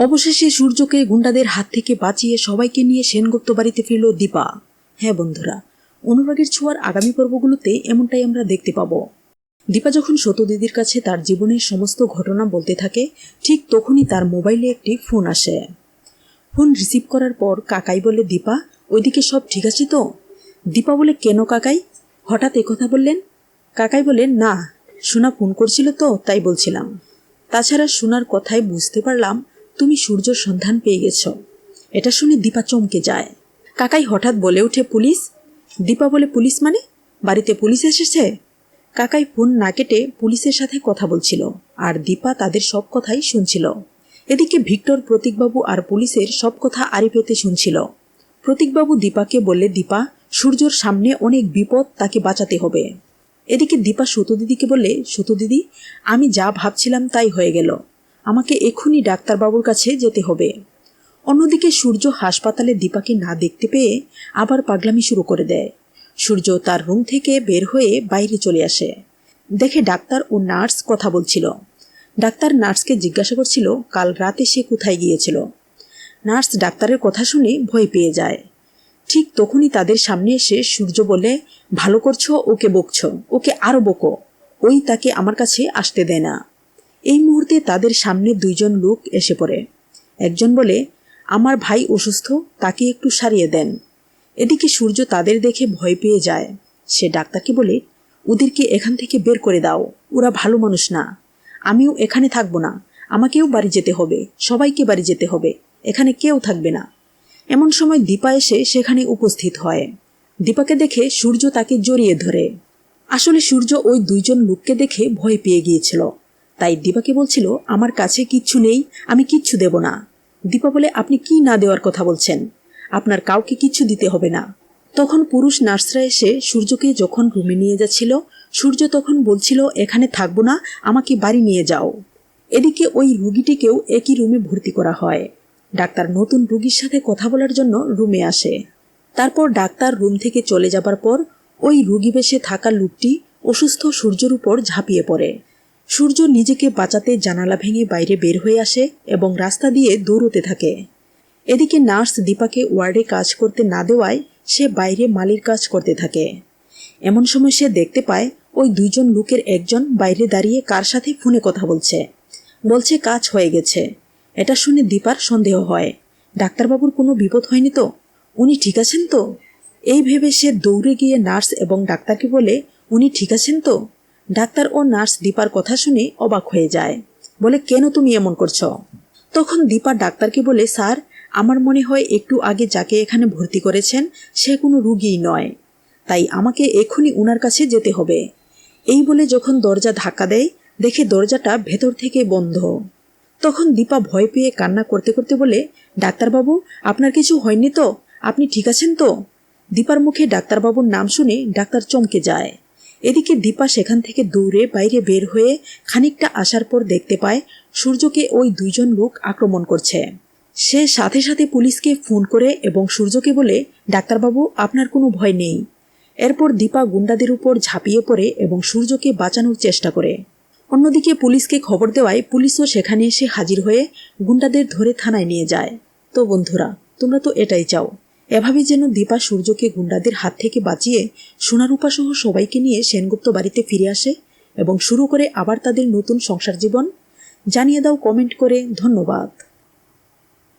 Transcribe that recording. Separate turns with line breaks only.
অবশেষে সূর্যকে গুন্ডাদের হাত থেকে বাঁচিয়ে সবাইকে নিয়ে সেনগুপ্ত বাড়িতে ফিরল দীপা। হ্যাঁ বন্ধুরা, অনুরাগের ছোঁয়ার আগামী পর্বগুলোতে এমনটাই আমরা দেখতে পাবো। দীপা যখন সতদিদির কাছে তার জীবনের সমস্ত ঘটনা বলতে থাকে, ঠিক তখনই তার মোবাইলে একটি ফোন আসে। ফোন রিসিভ করার পর কাকাই বলে, দীপা, ওইদিকে সব ঠিক আছে তো? দীপা বলে, কেন কাকাই? হঠাৎ কথা বললেন। কাকাই বলেন না, সোনা ফোন করছিল তো, তাই বলছিলাম। তাছাড়া সোনার কথায় বুঝতে পারলাম তুমি সূর্যর সন্ধান পেয়ে গেছ। এটা শুনে দীপা চমকে যায়। কাকাই হঠাৎ বলে ওঠে, পুলিশ? দীপা বলে, পুলিশ মানে? বাড়িতে পুলিশ এসেছে? কাকাই ফোন না কেটে পুলিশের সাথে কথা বলছিল, আর দীপা তাদের সব কথাই শুনছিল। এদিকে ভিক্টর, প্রতীকবাবু আর পুলিশের সব কথা আড়ি পেতে শুনছিল। প্রতীকবাবু দীপাকে বললে, দীপা, সূর্যর সামনে অনেক বিপদ, তাকে বাঁচাতে হবে। এদিকে দীপা দিদিকে বললে দিদি আমি যা ভাবছিলাম তাই হয়ে গেল। আমাকে এক্ষুনি ডাক্তারবাবুর কাছে যেতে হবে। অন্যদিকে সূর্য হাসপাতালে দীপাকে না দেখতে পেয়ে আবার পাগলামি শুরু করে দেয়। সূর্য তার রুম থেকে বের হয়ে বাইরে চলে আসে। দেখে ডাক্তার ও নার্স কথা বলছিল। ডাক্তার নার্সকে জিজ্ঞাসা করছিল, কাল রাতে সে কোথায় গিয়েছিল? নার্স ডাক্তারের কথা শুনে ভয় পেয়ে যায়। ঠিক তখনই তাদের সামনে এসে সূর্য বলে, ভালো করছ, ওকে বকছো, ওকে আরও বকো। ওই তাকে আমার কাছে আসতে দেয় না। এই মুহূর্তে তাদের সামনে দুইজন লোক এসে পড়ে। একজন বলে, আমার ভাই অসুস্থ, তাকে একটু সারিয়ে দেন। এদিকে সূর্য তাদের দেখে ভয় পেয়ে যায়। সে ডাক্তারকে বলে, ওদেরকে এখান থেকে বের করে দাও, ওরা ভালো মানুষ না। আমিও এখানে থাকব না, আমাকেও বাড়ি যেতে হবে, সবাইকে বাড়ি যেতে হবে, এখানে কেউ থাকবে না। এমন সময় দীপা এসে সেখানে উপস্থিত হয়। দীপাকে দেখে সূর্য তাকে জড়িয়ে ধরে। আসলে সূর্য ওই দুইজন লোককে দেখে ভয় পেয়ে গিয়েছিল। তাই দীপাকে বলছিল, আমার কাছে কিচ্ছু নেই, আমি কিচ্ছু দেব না। দীপা বলে, আপনি কি না দেওয়ার কথা বলছেন? আপনার কাউকে কিচ্ছু দিতে হবে না। তখন পুরুষ নার্সরা এসে সূর্যকে যখন রুমে নিয়ে যাচ্ছিল, সূর্য তখন বলছিল, এখানে থাকব না, আমাকে বাড়ি নিয়ে যাও। এদিকে ওই রুগীটিকেও একই রুমে ভর্তি করা হয়। ডাক্তার নতুন রুগীর সাথে কথা বলার জন্য রুমে আসে। তারপর ডাক্তার রুম থেকে চলে যাবার পর, ওই রুগী বেশে থাকা লোকটি অসুস্থ সূর্যের উপর ঝাঁপিয়ে পড়ে। সূর্য নিজেকে বাঁচাতে জানালা ভেঙে বাইরে বের হয়ে আসে এবং রাস্তা দিয়ে দৌড়তে থাকে। এদিকে নার্স দীপাকে ওয়ার্ডে কাজ করতে না দেওয়ায় সে বাইরে মালির কাজ করতে থাকে। এমন সময় সে দেখতে পায়, ওই দুইজন লোকের একজন বাইরে দাঁড়িয়ে কার সাথে ফোনে কথা বলছে। বলছে, কাজ হয়ে গেছে। এটা শুনে দীপার সন্দেহ হয়। ডাক্তারবাবুর কোনো বিপদ হয়নি তো? উনি ঠিক আছেন তো? এই ভেবে সে দৌড়ে গিয়ে নার্স এবং ডাক্তারকে বলে, উনি ঠিক আছেন তো? ডাক্তার ও নার্স দীপার কথা শুনে অবাক হয়ে যায়। বলে, কেন তুমি এমন করছ? তখন দীপা ডাক্তারকে বলে, স্যার, আমার মনে হয় একটু আগে যাকে এখানে ভর্তি করেছেন, সে কোনো রুগীই নয়। তাই আমাকে এখনই উনার কাছে যেতে হবে। এই বলে যখন দরজা ধাক্কা দেয়, দেখে দরজাটা ভেতর থেকে বন্ধ। তখন দীপা ভয় পেয়ে কান্না করতে করতে বলে, ডাক্তারবাবু, আপনার কিছু হয়নি তো? আপনি ঠিক আছেন তো? দীপার মুখে ডাক্তারবাবুর নাম শুনে ডাক্তার চমকে যায়। এদিকে দীপা সেখান থেকে দৌড়ে বাইরে বের হয়ে খানিকটা আসার পর দেখতে পায় সূর্যকে ওই দুইজন লোক আক্রমণ করছে। সে সাথে সাথে পুলিশকে ফোন করে এবং সূর্যকে বলে, ডাক্তারবাবু, আপনার কোনো ভয় নেই। এরপর দীপা গুন্ডাদের উপর ঝাঁপিয়ে পড়ে এবং সূর্যকে বাঁচানোর চেষ্টা করে। অন্যদিকে পুলিশকে খবর দেওয়ায় পুলিশও সেখানে এসে হাজির হয়ে গুন্ডাদের ধরে থানায় নিয়ে যায়। তো বন্ধুরা, তোমরা তো এটাই চাও। এভাবে যেন দীপা সূর্যকে গুন্ডাদের হাত থেকে বাঁচিয়ে সোনারূপা সহ সবাইকে নিয়ে সেনগুপ্ত বাড়িতে ফিরে আসে এবং শুরু করে আবার তাদের নতুন সংসার জীবন জানিয়ে দাও, কমেন্ট করে, ধন্যবাদ।